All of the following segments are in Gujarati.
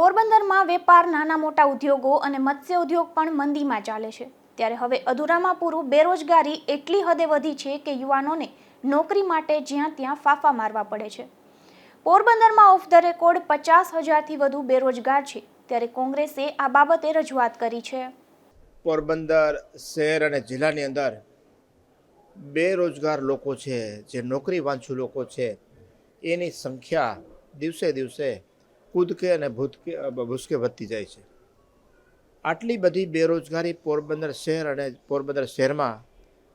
પોરબંદરમાં વેપાર નાના મોટા ઉદ્યોગો અને મત્સ્ય ઉદ્યોગ પણ મંદીમાં ચાલે છે. ત્યારે હવે અધૂરામાં પૂરું બેરોજગારી એટલી હદે વધી છે કે યુવાનોને નોકરી માટે જ્યાં ત્યાં ફાફા મારવા પડે છે. પોરબંદરમાં ઓફ ધ રેકોર્ડ પચાસ હજારથી વધુ બેરોજગાર છે. ત્યારે કોંગ્રેસે આ બાબતે રજૂઆત કરી છે. પોરબંદર શહેર અને જિલ્લાની અંદર બેરોજગાર લોકો છે, જે નોકરી વાંચુ લોકો છે, એની સંખ્યા દિવસે દિવસે કૂદકે અને ભૂતકે ભૂસકે વધતી જાય છે. આટલી બધી બેરોજગારી પોરબંદર શહેર અને પોરબંદર શહેરમાં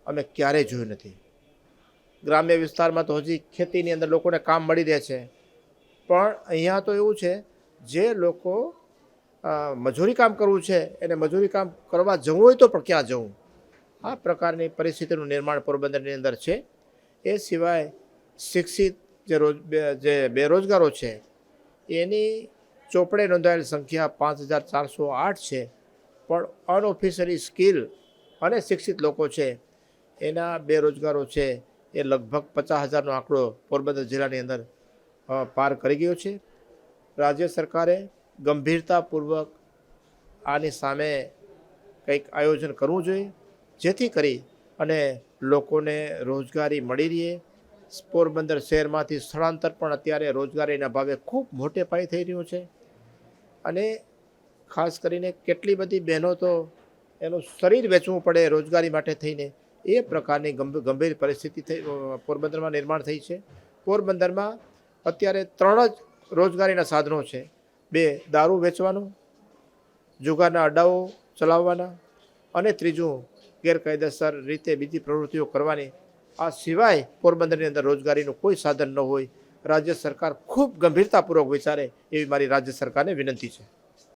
અમે ક્યારેય જોઈ નથી. ગ્રામ્ય વિસ્તારમાં તો હજી ખેતીની અંદર લોકોને કામ મળી રહે છે. પણ અહીંયા તો એવું છે, જે લોકો મજૂરી કામ કરવું છે, એને મજૂરી કામ કરવા જવું હોય તો પણ ક્યાં જવું? આ પ્રકારની પરિસ્થિતિનું નિર્માણ પોરબંદરની અંદર છે. એ સિવાય શિક્ષિત જે રોજ જે બેરોજગારો છે એની ચોપડે નોંધાયેલ સંખ્યા પાંચ હજાર ચારસો આઠ છે, પણ અનઓફિશિયલી સ્કિલ અને શિક્ષિત લોકો છે. એના બેરોજગારો છે, એ લગભગ પચાસ હજારનો આંકડો પોરબંદર જિલ્લાની અંદર પાર કરી ગયો છે. રાજ્ય સરકારે ગંભીરતાપૂર્વક આની સામે કંઈક આયોજન કરવું જોઈએ, જેથી કરી અને લોકોને રોજગારી મળી રહે પોરબંદર શહેરમાંથી સ્થળાંતર પણ અત્યારે રોજગારીના ભાવે ખૂબ મોટે પાયે થઈ રહ્યું છે. અને ખાસ કરીને કેટલી બધી બહેનો તો એનું શરીર વેચવું પડે રોજગારી માટે થઈને, એ પ્રકારની ગંભીર પરિસ્થિતિ થઈ પોરબંદરમાં નિર્માણ થઈ છે. પોરબંદરમાં અત્યારે ત્રણ જ રોજગારીના સાધનો છે. બે, દારૂ વેચવાનું, જુગારના અડ્ડાઓ ચલાવવાના અને ત્રીજું, ગેરકાયદેસર રીતે બીજી પ્રવૃત્તિઓ કરવાની આ સિવાય પોરબંદરની અંદર રોજગારીનું કોઈ સાધન ન હોય. રાજ્ય સરકાર ખૂબ ગંભીરતાપૂર્વક વિચારે એવી મારી રાજ્ય સરકારને વિનંતી છે.